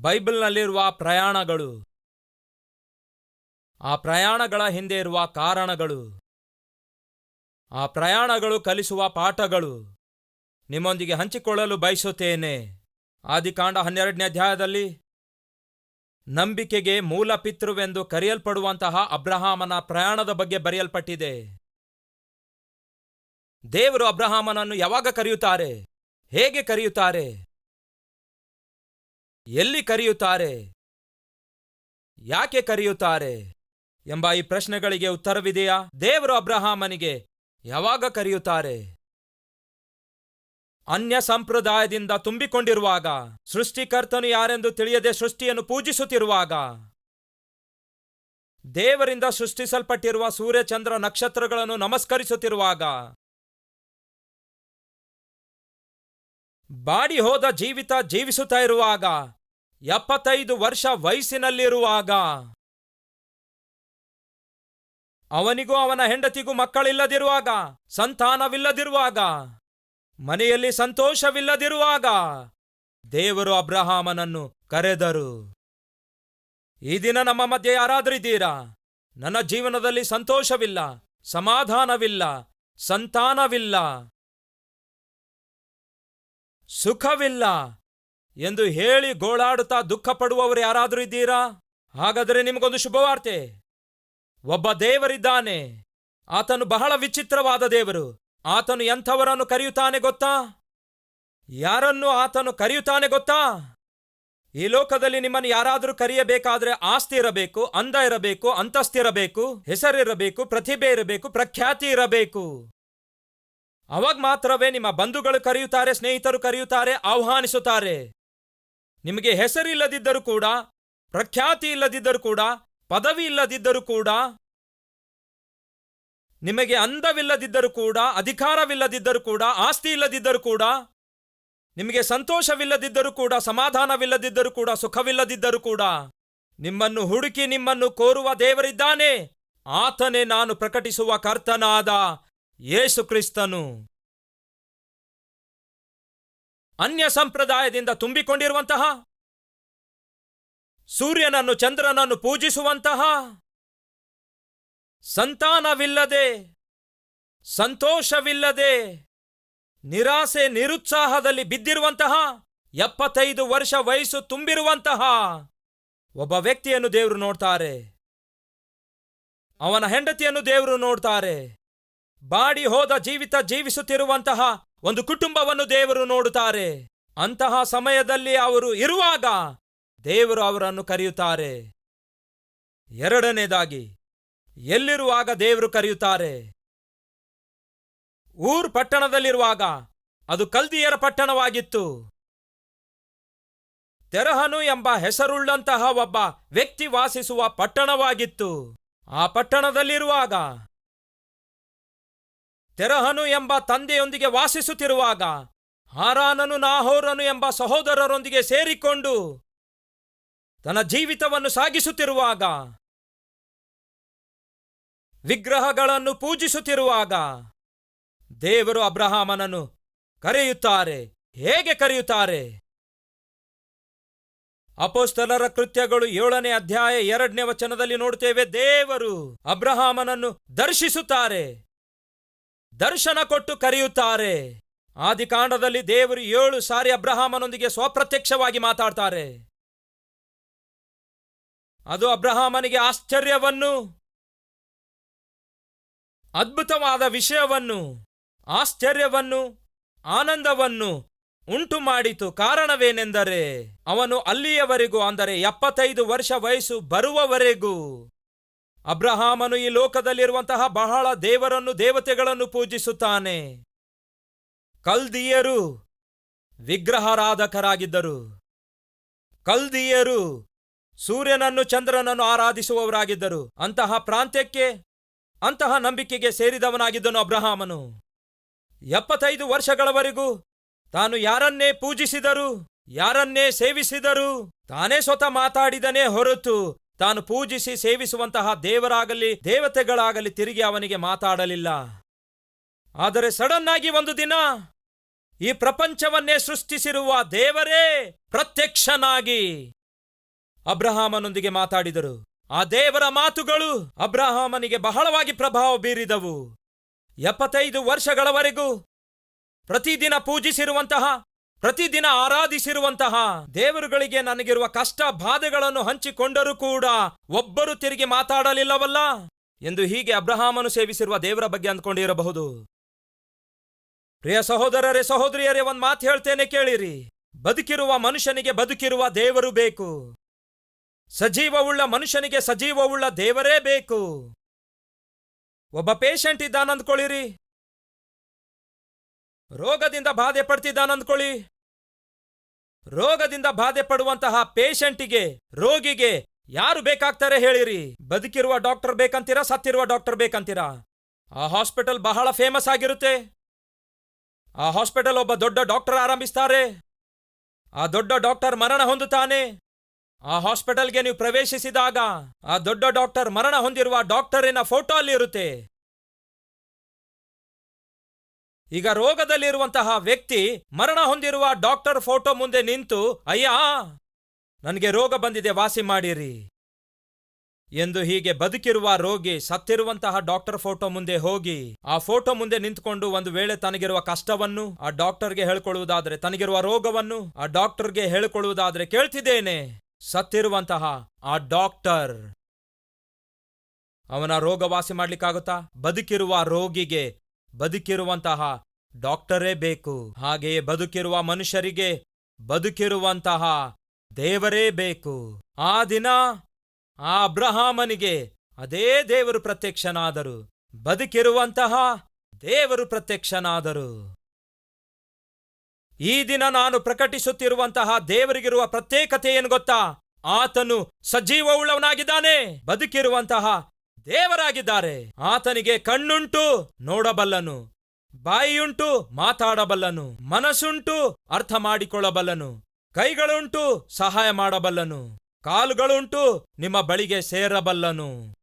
ಬೈಬಲ್ನಲ್ಲಿರುವ ಪ್ರಯಾಣಗಳು. ಆ ಪ್ರಯಾಣಗಳ ಹಿಂದೆ ಇರುವ ಕಾರಣಗಳು. ಆ ಪ್ರಯಾಣಗಳು ಕಲಿಸುವ ಪಾಠಗಳು. ನಿಮ್ಮೊಂದಿಗೆ ಹಂಚಿಕೊಳ್ಳಲು ಬಯಸುತ್ತೇನೆ. ಆದಿಕಾಂಡ ಹನ್ನೆರಡನೇ ಅಧ್ಯಾಯದಲ್ಲಿ, ನಂಬಿಕೆಗೆ ಮೂಲ ಪಿತೃವೆಂದು ಕರೆಯಲ್ಪಡುವಂತಹ ಅಬ್ರಹಾಮನ ಪ್ರಯಾಣದ ಬಗ್ಗೆ ಬರೆಯಲ್ಪಟ್ಟಿದೆ. ದೇವರು ಅಬ್ರಹಾಮನನ್ನು ಯಾವಾಗ ಕರೆಯುತ್ತಾರೆ? ಹೇಗೆ ಕರೆಯುತ್ತಾರೆ? ಎಲ್ಲಿ ಕರೆಯುತ್ತಾರೆ? ಯಾಕೆ ಕರೆಯುತ್ತಾರೆ? ಎಂಬ ಈ ಪ್ರಶ್ನೆಗಳಿಗೆ ಉತ್ತರವಿದೆಯಾ? ದೇವರು ಅಬ್ರಹಾಮನಿಗೆ ಯಾವಾಗ ಕರೆಯುತ್ತಾರೆ? ಅನ್ಯ ಸಂಪ್ರದಾಯದಿಂದ ತುಂಬಿಕೊಂಡಿರುವಾಗ, ಸೃಷ್ಟಿಕರ್ತನು ಯಾರೆಂದು ತಿಳಿಯದೆ ಸೃಷ್ಟಿಯನ್ನು ಪೂಜಿಸುತ್ತಿರುವಾಗ, ದೇವರಿಂದ ಸೃಷ್ಟಿಸಲ್ಪಟ್ಟಿರುವ ಸೂರ್ಯಚಂದ್ರ ನಕ್ಷತ್ರಗಳನ್ನು ನಮಸ್ಕರಿಸುತ್ತಿರುವಾಗ ಬಾಡಿ ಹೋದ ಜೀವಿತ ಜೀವಿಸುತ್ತಾ ಇರುವಾಗ, ಎಪ್ಪತ್ತೈದು ವರ್ಷ ವಯಸ್ಸಿನಲ್ಲಿರುವಾಗ. ಅವನಿಗೂ ಅವನ ಹೆಂಡತಿಗೂ ಮಕ್ಕಳಿಲ್ಲದಿರುವಾಗ, ಸಂತಾನವಿಲ್ಲದಿರುವಾಗ, ಮನೆಯಲ್ಲಿ ಸಂತೋಷವಿಲ್ಲದಿರುವಾಗ, ದೇವರು ಅಬ್ರಹಾಮನನ್ನು ಕರೆದರು. ಈ ದಿನ ನಮ್ಮ ಮಧ್ಯೆ ಯಾರಾದರಿದ್ದೀರಾ ನನ್ನ ಜೀವನದಲ್ಲಿ ಸಂತೋಷವಿಲ್ಲ, ಸಮಾಧಾನವಿಲ್ಲ, ಸಂತಾನವಿಲ್ಲ. ಸುಖವಿಲ್ಲ ಎಂದು ಹೇಳಿ ಗೋಳಾಡುತ್ತಾ ದುಃಖ ಪಡುವವರು ಯಾರಾದರೂ ಇದ್ದೀರಾ? ಹಾಗಾದರೆ ನಿಮಗೊಂದು ಶುಭವಾರ್ತೆ. ಒಬ್ಬ ದೇವರಿದ್ದಾನೆ. ಆತನು ಬಹಳ ವಿಚಿತ್ರವಾದ ದೇವರು. ಆತನು ಎಂಥವರನ್ನು ಕರೆಯುತ್ತಾನೆ ಗೊತ್ತಾ? ಯಾರನ್ನು ಆತನು ಕರೆಯುತ್ತಾನೆ ಗೊತ್ತಾ? ಈ ಲೋಕದಲ್ಲಿ ನಿಮ್ಮನ್ನು ಯಾರಾದರೂ ಕರೆಯಬೇಕಾದ್ರೆ ಆಸ್ತಿ ಇರಬೇಕು ಅಂದ ಇರಬೇಕು ಅಂತಸ್ತಿರಬೇಕು ಹೆಸರಿರಬೇಕು, ಪ್ರತಿಭೆ ಇರಬೇಕು, ಪ್ರಖ್ಯಾತಿ ಇರಬೇಕು. ಅವಾಗ ಮಾತ್ರವೇ ನಿಮ್ಮ ಬಂಧುಗಳು ಕರೆಯುತ್ತಾರೆ, ಸ್ನೇಹಿತರು ಕರೆಯುತ್ತಾರೆ, ಆಹ್ವಾನಿಸುತ್ತಾರೆ. ನಿಮಗೆ ಹೆಸರಿಲ್ಲದಿದ್ದರೂ ಕೂಡ, ಪ್ರಖ್ಯಾತಿ ಇಲ್ಲದಿದ್ದರೂ ಕೂಡ, ಪದವಿ ಇಲ್ಲದಿದ್ದರೂ ಕೂಡ, ನಿಮಗೆ ಅಂದವಿಲ್ಲದಿದ್ದರೂ ಕೂಡ, ಅಧಿಕಾರವಿಲ್ಲದಿದ್ದರೂ ಕೂಡ, ಆಸ್ತಿ ಇಲ್ಲದಿದ್ದರೂ ಕೂಡ, ನಿಮಗೆ ಸಂತೋಷವಿಲ್ಲದಿದ್ದರೂ ಕೂಡ, ಸಮಾಧಾನವಿಲ್ಲದಿದ್ದರೂ ಕೂಡ, ಸುಖವಿಲ್ಲದಿದ್ದರೂ ಕೂಡ, ನಿಮ್ಮನ್ನು ಹುಡುಕಿ ನಿಮ್ಮನ್ನು ಕೋರುವ ದೇವರಿದ್ದಾನೆ. ಆತನೇ ನಾನು ಪ್ರಕಟಿಸುವ ಕರ್ತನಾದ ಯೇಸು ಕ್ರಿಸ್ತನು. ಅನ್ಯ ಸಂಪ್ರದಾಯದಿಂದ ತುಂಬಿಕೊಂಡಿರುವಂತಹ, ಸೂರ್ಯನನ್ನು ಚಂದ್ರನನ್ನು ಪೂಜಿಸುವಂತಹ, ಸಂತಾನವಿಲ್ಲದೆ, ಸಂತೋಷವಿಲ್ಲದೆ, ನಿರಾಸೆ ನಿರುತ್ಸಾಹದಲ್ಲಿ ಬಿದ್ದಿರುವಂತಹ, ಎಪ್ಪತ್ತೈದು ವರ್ಷ ವಯಸ್ಸು ತುಂಬಿರುವಂತಹ ಒಬ್ಬ ವ್ಯಕ್ತಿಯನ್ನು ದೇವರು ನೋಡ್ತಾರೆ. ಅವನ ಹೆಂಡತಿಯನ್ನು ದೇವರು ನೋಡ್ತಾರೆ. ಬಾಡಿ ಹೋದ ಜೀವಿತ ಜೀವಿಸುತ್ತಿರುವಂತಹ ಒಂದು ಕುಟುಂಬವನ್ನು ದೇವರು ನೋಡುತ್ತಾರೆ. ಅಂತಹ ಸಮಯದಲ್ಲಿ ಅವರು ಇರುವಾಗ ದೇವರು ಅವರನ್ನು ಕರೆಯುತ್ತಾರೆ. ಎರಡನೇದಾಗಿ, ಎಲ್ಲಿರುವಾಗ ದೇವರು ಕರೆಯುತ್ತಾರೆ? ಊರ್ ಪಟ್ಟಣದಲ್ಲಿರುವಾಗ, ಅದು ಕಲ್ದಿಯರ ಪಟ್ಟಣವಾಗಿತ್ತು. ತೆರಹನು ಎಂಬ ಹೆಸರುಳ್ಳಂತಹ ಒಬ್ಬ ವ್ಯಕ್ತಿ ವಾಸಿಸುವ ಪಟ್ಟಣವಾಗಿತ್ತು. ಆ ಪಟ್ಟಣದಲ್ಲಿರುವಾಗ ತೆರಹನು ಎಂಬ ತಂದೆಯೊಂದಿಗೆ ವಾಸಿಸುತ್ತಿರುವಾಗ ಹಾರಾನನು ನಾಹೋರನು ಎಂಬ ಸಹೋದರರೊಂದಿಗೆ ಸೇರಿಕೊಂಡು ತನ್ನ ಜೀವಿತವನ್ನು ಸಾಗಿಸುತ್ತಿರುವಾಗ, ವಿಗ್ರಹಗಳನ್ನು ಪೂಜಿಸುತ್ತಿರುವಾಗ ದೇವರು ಅಬ್ರಹಾಮನನ್ನು ಕರೆಯುತ್ತಾರೆ. ಹೇಗೆ ಕರೆಯುತ್ತಾರೆ? ಅಪೋಸ್ತಲರ ಕೃತ್ಯಗಳು ಏಳನೇ ಅಧ್ಯಾಯ ಎರಡನೇ ವಚನದಲ್ಲಿ ನೋಡುತ್ತೇವೆ, ದೇವರು ಅಬ್ರಹಾಮನನ್ನು ದರ್ಶಿಸುತ್ತಾರೆ. ದರ್ಶನ ಕೊಟ್ಟು ಕರೆಯುತ್ತಾರೆ. ಆದಿಕಾಂಡದಲ್ಲಿ ದೇವರು ಏಳು ಸಾರಿ ಅಬ್ರಹಾಮನೊಂದಿಗೆ ಸ್ವಪ್ರತ್ಯಕ್ಷವಾಗಿ ಮಾತಾಡ್ತಾರೆ. ಅದು ಅಬ್ರಹಾಮನಿಗೆ ಆಶ್ಚರ್ಯವನ್ನು, ಅದ್ಭುತವಾದ ವಿಷಯವನ್ನು, ಆಶ್ಚರ್ಯವನ್ನು, ಆನಂದವನ್ನು ಉಂಟು ಮಾಡಿತು. ಕಾರಣವೇನೆಂದರೆ ಅವನು ಅಲ್ಲಿಯವರೆಗೂ, ಅಂದರೆ ಎಪ್ಪತ್ತೈದು ವರ್ಷ ವಯಸ್ಸು ಬರುವವರೆಗೂ ಅಬ್ರಹಾಮನು ಈ ಲೋಕದಲ್ಲಿರುವಂತಹ ಬಹಳ ದೇವರನ್ನು, ದೇವತೆಗಳನ್ನು ಪೂಜಿಸುತ್ತಾನೆ. ಕಲ್ದಿಯರು ವಿಗ್ರಹಾರಾಧಕರಾಗಿದ್ದರು. ಕಲ್ದಿಯರು ಸೂರ್ಯನನ್ನು ಚಂದ್ರನನ್ನು ಆರಾಧಿಸುವವರಾಗಿದ್ದರು. ಅಂತಹ ಪ್ರಾಂತ್ಯಕ್ಕೆ, ಅಂತಹ ನಂಬಿಕೆಗೆ ಸೇರಿದವನಾಗಿದ್ದನು ಅಬ್ರಹಾಮನು. ಎಪ್ಪತ್ತೈದು ವರ್ಷಗಳವರೆಗೂ ತಾನು ಯಾರನ್ನೇ ಪೂಜಿಸಿದರು, ಯಾರನ್ನೇ ಸೇವಿಸಿದರು ತಾನೇ ಸ್ವತಃ ಮಾತಾಡಿದನೇ ಹೊರತು ತಾನು ಪೂಜಿಸಿ ಸೇವಿಸುವಂತಹ ದೇವರಾಗಲಿ, ದೇವತೆಗಳಾಗಲಿ ತಿರುಗಿ ಅವನಿಗೆ ಮಾತಾಡಲಿಲ್ಲ. ಆದರೆ ಸಡನ್ ಆಗಿ ಒಂದು ದಿನ ಈ ಪ್ರಪಂಚವನ್ನೇ ಸೃಷ್ಟಿಸಿರುವ ದೇವರೇ ಪ್ರತ್ಯಕ್ಷನಾಗಿ ಅಬ್ರಹಾಮನೊಂದಿಗೆ ಮಾತಾಡಿದರು. ಆ ದೇವರ ಮಾತುಗಳು ಅಬ್ರಹಾಮನಿಗೆ ಬಹಳವಾಗಿ ಪ್ರಭಾವ ಬೀರಿದವು. ಎಪ್ಪತ್ತೈದು ವರ್ಷಗಳವರೆಗೂ ಪ್ರತಿದಿನ ಪೂಜಿಸಿರುವಂತಹ ಪ್ರತಿದಿನ ಆರಾಧಿಸಿರುವಂತಹ ದೇವರುಗಳಿಗೆ ನನಗಿರುವ ಕಷ್ಟ ಬಾಧೆಗಳನ್ನು ಹಂಚಿಕೊಂಡರೂ ಕೂಡ ಒಬ್ಬರು ತಿರುಗಿ ಮಾತಾಡಲಿಲ್ಲವಲ್ಲ ಎಂದು ಹೀಗೆ ಅಬ್ರಹಾಮನು ಸೇವಿಸಿರುವ ದೇವರ ಬಗ್ಗೆ ಅಂದ್ಕೊಂಡಿರಬಹುದು. ಪ್ರಿಯ ಸಹೋದರರೇ, ಸಹೋದರಿಯರೇ, ಒಂದ್ ಮಾತು ಹೇಳ್ತೇನೆ ಕೇಳಿರಿ. ಬದುಕಿರುವ ಮನುಷ್ಯನಿಗೆ ಬದುಕಿರುವ ದೇವರು ಬೇಕು. ಸಜೀವವುಳ್ಳ ಮನುಷ್ಯನಿಗೆ ಸಜೀವವುಳ್ಳ ದೇವರೇ ಬೇಕು. ಒಬ್ಬ ಪೇಷಂಟ್ ಇದ್ದಾನಂದ್ಕೊಳ್ಳಿರಿ. ರೋಗದಿಂದ ಬಾಧೆ ಪಡ್ತಿದ್ದಾನಂದ್ಕೊಳ್ಳಿ ರೋಗದಿಂದ ಬಾಧೆ ಪಡುವಂತಹ ಪೇಷಂಟಿಗೆ, ರೋಗಿಗೆ ಯಾರು ಬೇಕಾಗ್ತಾರೆ ಹೇಳಿರಿ. ಬದುಕಿರುವ ಡಾಕ್ಟರ್ ಬೇಕಂತೀರಾ, ಸತ್ತಿರುವ ಡಾಕ್ಟರ್ ಬೇಕಂತೀರಾ? ಆ ಹಾಸ್ಪಿಟಲ್ ಬಹಳ ಫೇಮಸ್ ಆಗಿರುತ್ತೆ. ಆ ಹಾಸ್ಪಿಟಲ್ ಒಬ್ಬ ದೊಡ್ಡ ಡಾಕ್ಟರ್ ಆರಂಭಿಸ್ತಾರೆ. ಆ ದೊಡ್ಡ ಡಾಕ್ಟರ್ ಮರಣ ಹೊಂದುತ್ತಾನೆ. ಆ ಹಾಸ್ಪಿಟಲ್ಗೆ ನೀವು ಪ್ರವೇಶಿಸಿದಾಗ ಆ ದೊಡ್ಡ ಡಾಕ್ಟರ್ ಮರಣ ಹೊಂದಿರುವ ಡಾಕ್ಟರಿನ ಫೋಟೋ ಅಲ್ಲಿ ಇರುತ್ತೆ ಈಗ ರೋಗದಲ್ಲಿರುವಂತಹ ವ್ಯಕ್ತಿ ಮರಣ ಹೊಂದಿರುವ ಡಾಕ್ಟರ್ ಫೋಟೋ ಮುಂದೆ ನಿಂತು, ಅಯ್ಯ, ನನಗೆ ರೋಗ ಬಂದಿದೆ, ವಾಸಿ ಮಾಡಿರಿ ಎಂದು ಹೀಗೆ ಬದುಕಿರುವ ರೋಗಿ ಸತ್ತಿರುವಂತಹ ಡಾಕ್ಟರ್ ಫೋಟೋ ಮುಂದೆ ಹೋಗಿ, ಆ ಫೋಟೋ ಮುಂದೆ ನಿಂತ್ಕೊಂಡು ಒಂದು ವೇಳೆ ತನಗಿರುವ ಕಷ್ಟವನ್ನು, ಆ ಡಾಕ್ಟರ್ಗೆ ಹೇಳ್ಕೊಳ್ಳುವುದಾದ್ರೆ ತನಗಿರುವ ರೋಗವನ್ನು, ಆ ಡಾಕ್ಟರ್ಗೆ ಹೇಳಿಕೊಳ್ಳುವುದಾದ್ರೆ ಕೇಳ್ತಿದ್ದೇನೆ, ಸತ್ತಿರುವಂತಹ ಆ ಡಾಕ್ಟರ್ ಅವನ ರೋಗ ವಾಸಿ ಮಾಡ್ಲಿಕ್ಕಾಗುತ್ತಾ? ಬದುಕಿರುವ ರೋಗಿಗೆ ಬದುಕಿರುವಂತಹ ಡಾಕ್ಟರೇ ಬೇಕು. ಹಾಗೆಯೇ ಬದುಕಿರುವ ಮನುಷ್ಯರಿಗೆ ಬದುಕಿರುವಂತಹ ದೇವರೇ ಬೇಕು. ಆ ದಿನ ಆ ಅಬ್ರಹಾಮನಿಗೆ ಅದೇ ದೇವರು ಪ್ರತ್ಯಕ್ಷನಾದರು. ಬದುಕಿರುವಂತಹ ದೇವರು ಪ್ರತ್ಯಕ್ಷನಾದರು. ಈ ದಿನ ನಾನು ಪ್ರಕಟಿಸುತ್ತಿರುವಂತಹ ದೇವರಿಗಿರುವ ಪ್ರತ್ಯೇಕತೆ ಏನು ಗೊತ್ತಾ? ಆತನು ಸಜೀವವುಳ್ಳವನಾಗಿದ್ದಾನೆ ಬದುಕಿರುವಂತಹ ದೇವರಾಗಿದ್ದಾರೆ. ಆತನಿಗೆ ಕಣ್ಣುಂಟು ನೋಡಬಲ್ಲನು, ಬಾಯಿಯುಂಟು ಮಾತಾಡಬಲ್ಲನು, ಮನಸ್ಸುಂಟು ಅರ್ಥ ಮಾಡಿಕೊಳ್ಳಬಲ್ಲನು ಕೈಗಳುಂಟು ಸಹಾಯ ಮಾಡಬಲ್ಲನು, ಕಾಲುಗಳುಂಟು ನಿಮ್ಮ ಬಳಿಗೆ ಸೇರಬಲ್ಲನು.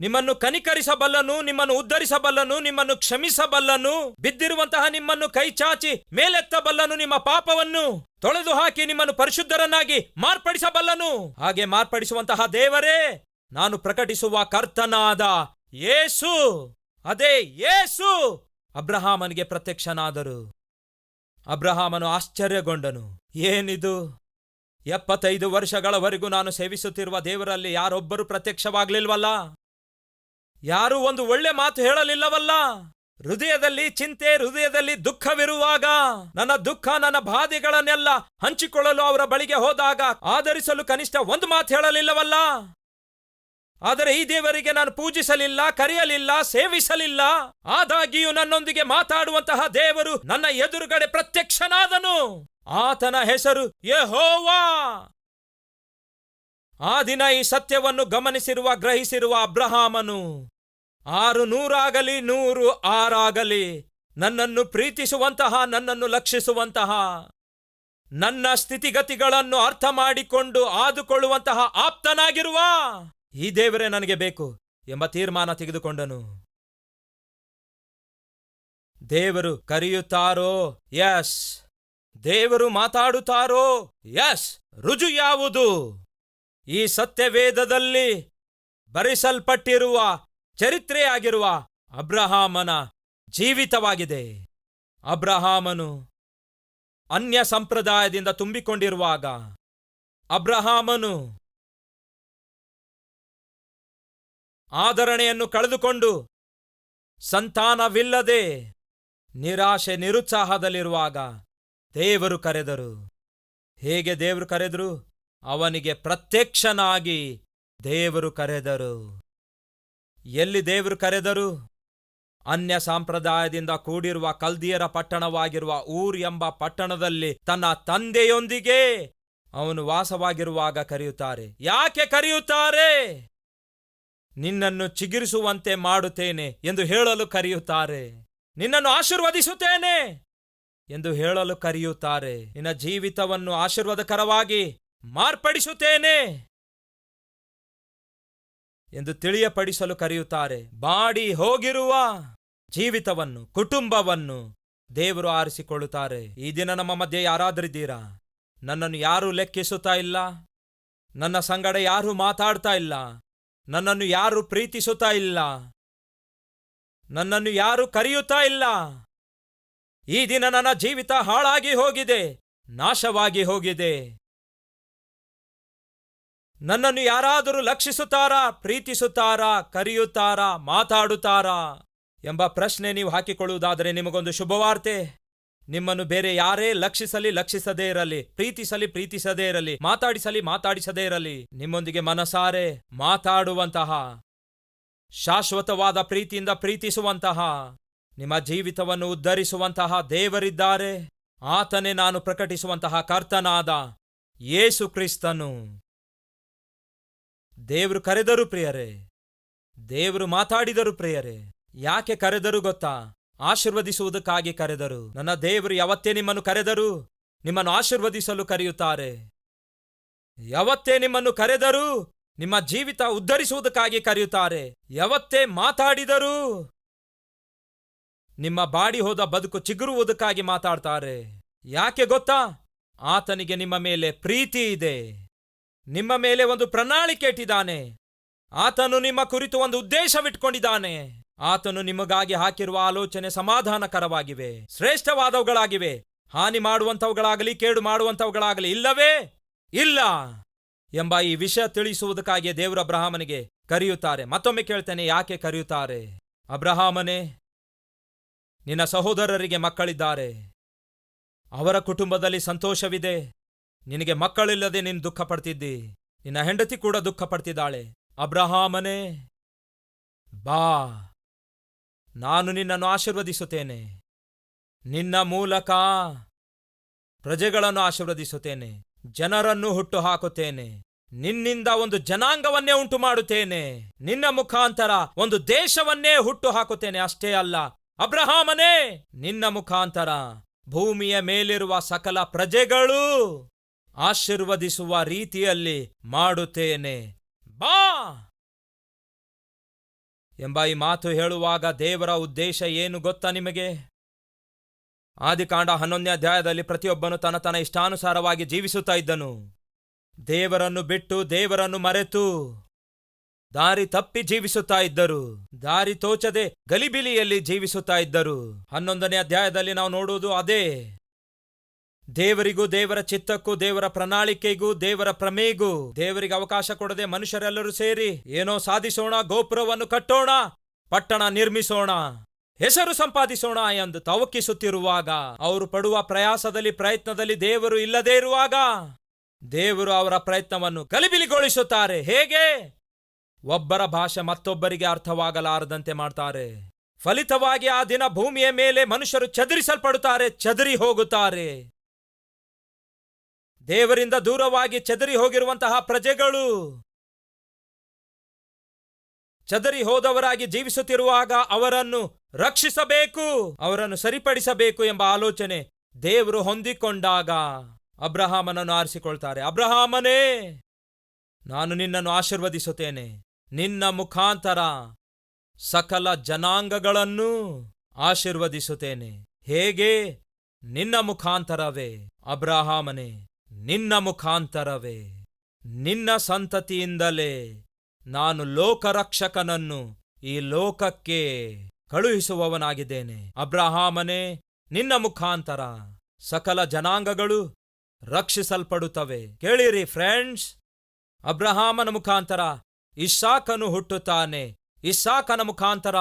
ನಿಮ್ಮನ್ನು ಕನಿಕರಿಸಬಲ್ಲನು, ನಿಮ್ಮನ್ನು ಉದ್ಧರಿಸಬಲ್ಲನು, ನಿಮ್ಮನ್ನು ಕ್ಷಮಿಸಬಲ್ಲನು. ಬಿದ್ದಿರುವಂತಹ ನಿಮ್ಮನ್ನು ಕೈ ಚಾಚಿ ಮೇಲೆತ್ತಬಲ್ಲನು ನಿಮ್ಮ ಪಾಪವನ್ನು. ತೊಳೆದು ಹಾಕಿ ನಿಮ್ಮನ್ನು ಪರಿಶುದ್ಧರನ್ನಾಗಿ ಮಾರ್ಪಡಿಸಬಲ್ಲನು. ಹಾಗೆ ಮಾರ್ಪಡಿಸುವಂತಹ ದೇವರೇ, ನಾನು ಪ್ರಕಟಿಸುವ ಕರ್ತನಾದ ಯೇಸು. ಅದೇ ಯೇಸು. ಅಬ್ರಹಾಮನಿಗೆ ಪ್ರತ್ಯಕ್ಷನಾದರು. ಅಬ್ರಹಾಮನು ಆಶ್ಚರ್ಯಗೊಂಡನು. ಏನಿದು? ಎಪ್ಪತ್ತೈದು ವರ್ಷಗಳವರೆಗೂ ನಾನು ಸೇವಿಸುತ್ತಿರುವ ದೇವರಲ್ಲಿ ಯಾರೊಬ್ಬರು ಪ್ರತ್ಯಕ್ಷವಾಗ್ಲಿಲ್ವಲ್ಲ? ಯಾರೂ ಒಂದು ಒಳ್ಳೆ ಮಾತು ಹೇಳಲಿಲ್ಲವಲ್ಲ? ಹೃದಯದಲ್ಲಿ ಚಿಂತೆ, ಹೃದಯದಲ್ಲಿ ದುಃಖವಿರುವಾಗ ನನ್ನ ದುಃಖ, ನನ್ನ ಬಾಧೆಗಳನ್ನೆಲ್ಲ ಹಂಚಿಕೊಳ್ಳಲು ಅವರ ಬಳಿಗೆ ಹೋದಾಗ ಆಧರಿಸಲು ಕನಿಷ್ಠ ಒಂದು ಮಾತು ಹೇಳಲಿಲ್ಲವಲ್ಲ? ಆದರೆ ಈ ದೇವರಿಗೆ ನಾನು ಪೂಜಿಸಲಿಲ್ಲ, ಕರೆಯಲಿಲ್ಲ, ಸೇವಿಸಲಿಲ್ಲ. ಆದಾಗಿಯೂ ನನ್ನೊಂದಿಗೆ ಮಾತಾಡುವಂತಹ ದೇವರು ನನ್ನ ಎದುರುಗಡೆ ಪ್ರತ್ಯಕ್ಷನಾದನು. ಆತನ ಹೆಸರು ಯೆಹೋವಾ. ಆ ದಿನ ಈ ಸತ್ಯವನ್ನು ಗಮನಿಸಿರುವ, ಗ್ರಹಿಸಿರುವ ಅಬ್ರಹಾಮನು ಆರು ನೂರಾಗಲಿ ನೂರು ಆರಾಗಲಿ, ನನ್ನನ್ನು ಪ್ರೀತಿಸುವಂತಹ, ನನ್ನನ್ನು ಲಕ್ಷಿಸುವಂತಹ, ನನ್ನ ಸ್ಥಿತಿಗತಿಗಳನ್ನು ಅರ್ಥ ಮಾಡಿಕೊಂಡು ಆದುಕೊಳ್ಳುವಂತಹ ಆಪ್ತನಾಗಿರುವ ಈ ದೇವರೇ ನನಗೆ ಬೇಕು ಎಂಬ ತೀರ್ಮಾನ ತೆಗೆದುಕೊಂಡನು. ದೇವರು ಕರೆಯುತ್ತಾರೋ? ಯಸ್ ದೇವರು ಮಾತಾಡುತ್ತಾರೋ? ಯಸ್ ರುಜು ಯಾವುದು? ಈ ಸತ್ಯವೇದದಲ್ಲಿ ಬರೆಸಲ್ಪಟ್ಟಿರುವ ಚರಿತ್ರೆಯಾಗಿರುವ ಅಬ್ರಹಾಮನ ಜೀವಿತವಾಗಿದೆ. ಅಬ್ರಹಾಮನು ಅನ್ಯ ಸಂಪ್ರದಾಯದಿಂದ ತುಂಬಿಕೊಂಡಿರುವಾಗ ಅಬ್ರಹಾಮನು ಆಧರಣೆಯನ್ನು ಕಳೆದುಕೊಂಡು ಸಂತಾನವಿಲ್ಲದೆ ನಿರಾಶೆ ನಿರುತ್ಸಾಹದಲ್ಲಿರುವಾಗ ದೇವರು ಕರೆದರು. ಹೇಗೆ ದೇವರು ಕರೆದರು? ಅವನಿಗೆ ಪ್ರತ್ಯಕ್ಷನಾಗಿ ದೇವರು ಕರೆದರು. ಎಲ್ಲಿ ದೇವರು ಕರೆದರು? ಅನ್ಯ ಸಂಪ್ರದಾಯದಿಂದ ಕೂಡಿರುವ ಕಲ್ದಿಯರ ಪಟ್ಟಣವಾಗಿರುವ ಊರ್ ಎಂಬ ಪಟ್ಟಣದಲ್ಲಿ ತನ್ನ ತಂದೆಯೊಂದಿಗೆ ಅವನು ವಾಸವಾಗಿರುವಾಗ ಕರೆಯುತ್ತಾರೆ. ಯಾಕೆ ಕರೆಯುತ್ತಾರೆ? ನಿನ್ನನ್ನು ಚಿಗಿರಿಸುವಂತೆ ಮಾಡುತ್ತೇನೆ ಎಂದು ಹೇಳಲು ಕರೆಯುತ್ತಾರೆ. ನಿನ್ನನ್ನು ಆಶೀರ್ವದಿಸುತ್ತೇನೆ ಎಂದು ಹೇಳಲು ಕರೆಯುತ್ತಾರೆ. ನಿನ್ನ ಜೀವಿತವನ್ನು ಆಶೀರ್ವಾದಕರವಾಗಿ ಮಾರ್ಪಡಿಸುತ್ತೇನೆ ಎಂದು ತಿಳಿಯಪಡಿಸಲು ಕರೆಯುತ್ತಾರೆ. ಬಾಡಿ ಹೋಗಿರುವ ಜೀವಿತವನ್ನು, ಕುಟುಂಬವನ್ನು ದೇವರು ಆರಿಸಿಕೊಳ್ಳುತ್ತಾರೆ. ಈ ದಿನ ನಮ್ಮ ಮಧ್ಯೆ ಯಾರಾದರಿದ್ದೀರಾ? ನನ್ನನ್ನು ಯಾರೂ ಲೆಕ್ಕಿಸುತ್ತಾ ಇಲ್ಲ. ನನ್ನ ಸಂಗಡ ಯಾರೂ ಮಾತಾಡ್ತಾ ಇಲ್ಲ. ನನ್ನನ್ನು ಯಾರೂ ಪ್ರೀತಿಸುತ್ತಾ ಇಲ್ಲ. ನನ್ನನ್ನು ಯಾರೂ ಕರೆಯುತ್ತಾ ಇಲ್ಲ. ಈ ದಿನ ನನ್ನ ಜೀವಿತ ಹಾಳಾಗಿ ಹೋಗಿದೆ, ನಾಶವಾಗಿ ಹೋಗಿದೆ. ನನ್ನನ್ನು ಯಾರಾದರೂ ಲಕ್ಷಿಸುತ್ತಾರಾ, ಪ್ರೀತಿಸುತ್ತಾರಾ, ಕರೆಯುತ್ತಾರಾ, ಮಾತಾಡುತ್ತಾರಾ ಎಂಬ ಪ್ರಶ್ನೆ ನೀವು ಹಾಕಿಕೊಳ್ಳುವುದಾದರೆ ನಿಮಗೊಂದು ಶುಭವಾರ್ತೆ. ನಿಮ್ಮನ್ನು ಬೇರೆ ಯಾರೇ ಲಕ್ಷಿಸಲಿ ಲಕ್ಷಿಸದೇ ಇರಲಿ, ಪ್ರೀತಿಸಲಿ ಪ್ರೀತಿಸದೇ ಇರಲಿ, ಮಾತಾಡಿಸಲಿ ಮಾತಾಡಿಸದೇ ಇರಲಿ, ನಿಮ್ಮೊಂದಿಗೆ ಮನಸಾರೆ ಮಾತಾಡುವಂತಹ, ಶಾಶ್ವತವಾದ ಪ್ರೀತಿಯಿಂದ ಪ್ರೀತಿಸುವಂತಹ, ನಿಮ್ಮ ಜೀವಿತವನ್ನು ಉದ್ಧರಿಸುವಂತಹ ದೇವರಿದ್ದಾರೆ. ಆತನೇ ನಾನು ಪ್ರಕಟಿಸುವಂತಹ ಕರ್ತನಾದ ಯೇಸು ಕ್ರಿಸ್ತನು. ದೇವರು ಕರೆದರು ಪ್ರಿಯರೇ, ದೇವರು ಮಾತಾಡಿದರು ಪ್ರಿಯರೇ, ಯಾಕೆ ಕರೆದರು ಗೊತ್ತಾ? ಆಶೀರ್ವದಿಸುವುದಕ್ಕಾಗಿ ಕರೆದರು. ನನ್ನ ದೇವರು ಯಾವತ್ತೇ ನಿಮ್ಮನ್ನು ಕರೆದರು ನಿಮ್ಮನ್ನು ಆಶೀರ್ವದಿಸಲು ಕರೆಯುತ್ತಾರೆ. ಯಾವತ್ತೇ ನಿಮ್ಮನ್ನು ಕರೆದರು ನಿಮ್ಮ ಜೀವಿತ ಉದ್ಧರಿಸುವುದಕ್ಕಾಗಿ ಕರೆಯುತ್ತಾರೆ. ಯಾವತ್ತೇ ಮಾತಾಡಿದರು ನಿಮ್ಮ ಬಾಡಿ ಹೋದ ಬದುಕು ಚಿಗುರುವುದಕ್ಕಾಗಿ ಮಾತಾಡ್ತಾರೆ. ಯಾಕೆ ಗೊತ್ತಾ? ಆತನಿಗೆ ನಿಮ್ಮ ಮೇಲೆ ಪ್ರೀತಿ ಇದೆ. ನಿಮ್ಮ ಮೇಲೆ ಒಂದು ಪ್ರಣಾಳಿಕೆ ಇಟ್ಟಿದ್ದಾನೆ. ಆತನು ನಿಮ್ಮ ಕುರಿತು ಒಂದು ಉದ್ದೇಶವಿಟ್ಕೊಂಡಿದ್ದಾನೆ. ಆತನು ನಿಮಗಾಗಿ ಹಾಕಿರುವ ಆಲೋಚನೆ ಸಮಾಧಾನಕರವಾಗಿವೆ. ಶ್ರೇಷ್ಠವಾದವುಗಳಾಗಿವೆ. ಹಾನಿ ಮಾಡುವಂಥವುಗಳಾಗಲಿ, ಕೇಡು ಮಾಡುವಂಥವುಗಳಾಗಲಿ ಇಲ್ಲವೇ? ಇಲ್ಲ ಎಂಬ ಈ ವಿಷಯ ತಿಳಿಸುವುದಕ್ಕಾಗಿ ದೇವರ ಅಬ್ರಹಾಮನಿಗೆ ಕರೆಯುತ್ತಾರೆ. ಮತ್ತೊಮ್ಮೆ ಕೇಳ್ತೇನೆ, ಯಾಕೆ ಕರೆಯುತ್ತಾರೆ? ಅಬ್ರಹಾಮನೇ, ನಿನ್ನ ಸಹೋದರರಿಗೆ ಮಕ್ಕಳಿದ್ದಾರೆ. ಅವರ ಕುಟುಂಬದಲ್ಲಿ ಸಂತೋಷವಿದೆ. ನಿನಗೆ ಮಕ್ಕಳಿಲ್ಲದೆ ನೀನು ದುಃಖ ಪಡ್ತಿದ್ದಿ ನಿನ್ನ ಹೆಂಡತಿ ಕೂಡ ದುಃಖ ಪಡ್ತಿದ್ದಾಳೆ ಅಬ್ರಹಾಮನೇ, ಬಾ. ನಾನು ನಿನ್ನನ್ನು ಆಶೀರ್ವದಿಸುತ್ತೇನೆ. ನಿನ್ನ ಮೂಲಕ ಪ್ರಜೆಗಳನ್ನು ಆಶೀರ್ವದಿಸುತ್ತೇನೆ. ಜನರನ್ನು ಹುಟ್ಟು ಹಾಕುತ್ತೇನೆ ನಿನ್ನಿಂದ ಒಂದು ಜನಾಂಗವನ್ನೇ ಉಂಟು ಮಾಡುತ್ತೇನೆ ನಿನ್ನ ಮುಖಾಂತರ ಒಂದು ದೇಶವನ್ನೇ ಹುಟ್ಟು ಹಾಕುತ್ತೇನೆ ಅಷ್ಟೇ ಅಲ್ಲ, ಅಬ್ರಹಾಮನೇ, ನಿನ್ನ ಮುಖಾಂತರ ಭೂಮಿಯ ಮೇಲಿರುವ ಸಕಲ ಪ್ರಜೆಗಳು ಆಶೀರ್ವದಿಸುವ ರೀತಿಯಲ್ಲಿ ಮಾಡುತ್ತೇನೆ. ಬಾ! ಎಂಬ ಈ ಮಾತು ಹೇಳುವಾಗ ದೇವರ ಉದ್ದೇಶ ಏನು ಗೊತ್ತಾ ನಿಮಗೆ? ಆದಿಕಾಂಡ ಹನ್ನೊಂದನೇ ಅಧ್ಯಾಯದಲ್ಲಿ ಪ್ರತಿಯೊಬ್ಬನು ತನ್ನ ತನ್ನ ಇಷ್ಟಾನುಸಾರವಾಗಿ ಜೀವಿಸುತ್ತಾ ಇದ್ದನು. ದೇವರನ್ನು ಬಿಟ್ಟು ದೇವರನ್ನು ಮರೆತು ದಾರಿ ತಪ್ಪಿ ಜೀವಿಸುತ್ತಾ ಇದ್ದರು. ದಾರಿ ತೋಚದೆ ಗಲಿಬಿಲಿಯಲ್ಲಿ ಜೀವಿಸುತ್ತಾ ಇದ್ದರು. ಹನ್ನೊಂದನೇ ಅಧ್ಯಾಯದಲ್ಲಿ ನಾವು ನೋಡುವುದು ಅದೇ. ದೇವರಿಗೂ ದೇವರ ಚಿತ್ತಕ್ಕೂ ದೇವರ ಪ್ರಣಾಳಿಕೆಗೂ ದೇವರ ಪ್ರಮೇಗೂ ದೇವರಿಗೆ ಅವಕಾಶ ಕೊಡದೆ ಮನುಷ್ಯರೆಲ್ಲರೂ ಸೇರಿ ಏನೋ ಸಾಧಿಸೋಣ, ಗೋಪುರವನ್ನು ಕಟ್ಟೋಣ, ಪಟ್ಟಣ ನಿರ್ಮಿಸೋಣ, ಹೆಸರು ಸಂಪಾದಿಸೋಣ ಎಂದು ತವಕಿಸುತ್ತಿರುವಾಗ ಅವರು ಪಡುವ ಪ್ರಯಾಸದಲ್ಲಿ, ಪ್ರಯತ್ನದಲ್ಲಿ ದೇವರು ಇಲ್ಲದೇ ಇರುವಾಗ ದೇವರು ಅವರ ಪ್ರಯತ್ನವನ್ನು ಗಲಿಬಿಲಿಗೊಳಿಸುತ್ತಾರೆ. ಹೇಗೆ? ಒಬ್ಬರ ಭಾಷೆ ಮತ್ತೊಬ್ಬರಿಗೆ ಅರ್ಥವಾಗಲಾರದಂತೆ ಮಾಡ್ತಾರೆ. ಫಲಿತವಾಗಿ ಆ ದಿನ ಭೂಮಿಯ ಮೇಲೆ ಮನುಷ್ಯರು ಚದರಿಸಲ್ಪಡುತ್ತಾರೆ, ಚದರಿ ಹೋಗುತ್ತಾರೆ. ದೇವರಿಂದ ದೂರವಾಗಿ ಚದರಿ ಹೋಗಿರುವಂತಹ ಪ್ರಜೆಗಳು. ಚದರಿ ಹೋದವರಾಗಿ ಜೀವಿಸುತ್ತಿರುವಾಗ ಅವರನ್ನು ರಕ್ಷಿಸಬೇಕು, ಅವರನ್ನು ಸರಿಪಡಿಸಬೇಕು ಎಂಬ ಆಲೋಚನೆ ದೇವರು ಹೊಂದಿಕೊಂಡಾಗ ಅಬ್ರಹಾಮನನ್ನು ಆರಿಸಿಕೊಳ್ತಾರೆ. ಅಬ್ರಹಾಮನೇ, ನಾನು ನಿನ್ನನ್ನು ಆಶೀರ್ವದಿಸುತ್ತೇನೆ. ನಿನ್ನ ಮುಖಾಂತರ ಸಕಲ ಜನಾಂಗಗಳನ್ನು ಆಶೀರ್ವದಿಸುತ್ತೇನೆ. ಹೇಗೆ? ನಿನ್ನ ಮುಖಾಂತರವೇ. ಅಬ್ರಹಾಮನೇ ನಿನ್ನ ಮುಖಾಂತರವೇ, ನಿನ್ನ ಸಂತತಿಯಿಂದಲೇ ನಾನು ಲೋಕರಕ್ಷಕನನ್ನು ಈ ಲೋಕಕ್ಕೆ ಕಳುಹಿಸುವವನಾಗಿದ್ದೇನೆ. ಅಬ್ರಹಾಮನೇ, ನಿನ್ನ ಮುಖಾಂತರ ಸಕಲ ಜನಾಂಗಗಳು ರಕ್ಷಿಸಲ್ಪಡುತ್ತವೆ. ಕೇಳಿರಿ ಫ್ರೆಂಡ್ಸ್, ಅಬ್ರಹಾಮನ ಮುಖಾಂತರ ಇಸ್ಸಾಕನು ಹುಟ್ಟುತ್ತಾನೆ. ಇಸ್ಸಾಕನ ಮುಖಾಂತರ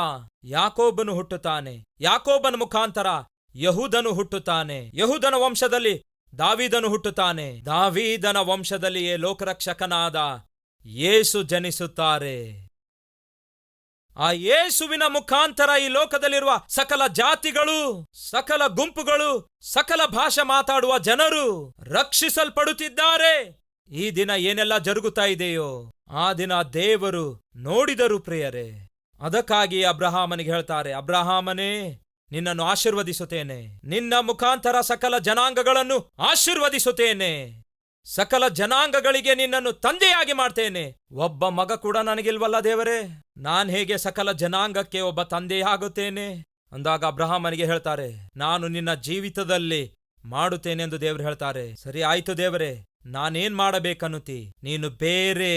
ಯಾಕೋಬನು ಹುಟ್ಟುತ್ತಾನೆ. ಯಾಕೋಬನ ಮುಖಾಂತರ ಯಹೂದನು ಹುಟ್ಟುತ್ತಾನೆ. ಯಹೂದನ ವಂಶದಲ್ಲಿ ದಾವೀದನು ಹುಟ್ಟುತ್ತಾನೆ. ದಾವೀದನ ವಂಶದಲ್ಲಿಯೇ ಲೋಕರಕ್ಷಕನಾದ ಯೇಸು ಜನಿಸುತ್ತಾರೆ. ಆ ಯೇಸುವಿನ ಮುಖಾಂತರ ಈ ಲೋಕದಲ್ಲಿರುವ ಸಕಲ ಜಾತಿಗಳು, ಸಕಲ ಗುಂಪುಗಳು, ಸಕಲ ಭಾಷೆ ಮಾತಾಡುವ ಜನರು ರಕ್ಷಿಸಲ್ಪಡುತ್ತಿದ್ದಾರೆ. ಈ ದಿನ ಏನೆಲ್ಲ ಜರುಗುತ್ತಾ ಇದೆಯೋ, ಆ ದಿನ ದೇವರು ನೋಡಿದರು ಪ್ರಿಯರೇ. ಅದಕ್ಕಾಗಿ ಅಬ್ರಹಾಮನಿಗೆ ಹೇಳ್ತಾರೆ, ಅಬ್ರಹಾಮನೇ ನಿನ್ನನ್ನು ಆಶೀರ್ವದಿಸುತ್ತೇನೆ. ನಿನ್ನ ಮುಖಾಂತರ ಸಕಲ ಜನಾಂಗಗಳನ್ನು ಆಶೀರ್ವದಿಸುತ್ತೇನೆ. ಸಕಲ ಜನಾಂಗಗಳಿಗೆ ನಿನ್ನನ್ನು ತಂದೆಯಾಗಿ ಮಾಡ್ತೇನೆ. ಒಬ್ಬ ಮಗ ಕೂಡ ನನಗಿಲ್ವಲ್ಲ ದೇವರೇ? ನಾನ್ ಹೇಗೆ ಸಕಲ ಜನಾಂಗಕ್ಕೆ ಒಬ್ಬ ತಂದೆಯಾಗುತ್ತೇನೆ ಅಂದಾಗ ಅಬ್ರಹಾಮನಿಗೆ ಹೇಳ್ತಾರೆ, ನಾನು ನಿನ್ನ ಜೀವಿತದಲ್ಲಿ ಮಾಡುತ್ತೇನೆಂದು ದೇವರು ಹೇಳ್ತಾರೆ. ಸರಿ ಆಯ್ತು ದೇವರೇ, ನಾನೇನ್ ಮಾಡಬೇಕನ್ನುತ್ತಿ? ನೀನು ಬೇರೆ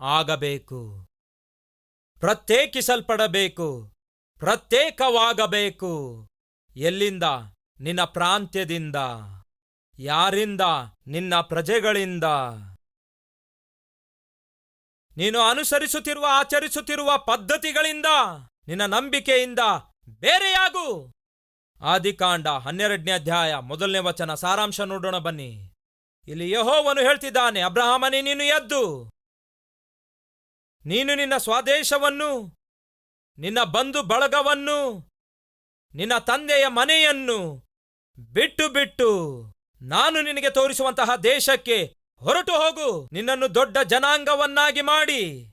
ಆಗಬೇಕು. ಪ್ರತ್ಯೇಕಿಸಲ್ಪಡಬೇಕು. ಪ್ರತ್ಯೇಕವಾಗಬೇಕು. ಎಲ್ಲಿಂದ? ನಿನ್ನ ಪ್ರಾಂತ್ಯದಿಂದ. ಯಾರಿಂದ? ನಿನ್ನ ಪ್ರಜೆಗಳಿಂದ. ನೀನು ಅನುಸರಿಸುತ್ತಿರುವ, ಆಚರಿಸುತ್ತಿರುವ ಪದ್ಧತಿಗಳಿಂದ ನಿನ್ನ ನಂಬಿಕೆಯಿಂದ ಬೇರೆಯಾಗು. ಆದಿಕಾಂಡ ಹನ್ನೆರಡನೇ ಅಧ್ಯಾಯ ಮೊದಲನೇ ವಚನ ಸಾರಾಂಶ ನೋಡೋಣ ಬನ್ನಿ. ಇಲ್ಲಿ ಯಹೋವನು ಹೇಳ್ತಿದ್ದಾನೆ, ಅಬ್ರಹಾಮನೇ, ನೀನು ಎದ್ದು. ನೀನು ನಿನ್ನ ಸ್ವದೇಶವನ್ನು ನಿನ್ನ ಬಂಧು ಬಳಗವನ್ನು, ನಿನ್ನ ತಂದೆಯ ಮನೆಯನ್ನು ಬಿಟ್ಟು ಬಿಟ್ಟು ನಾನು ನಿನಗೆ ತೋರಿಸುವಂತಹ ದೇಶಕ್ಕೆ ಹೊರಟು ಹೋಗು. ನಿನ್ನನ್ನು ದೊಡ್ಡ ಜನಾಂಗವನ್ನಾಗಿ ಮಾಡಿ,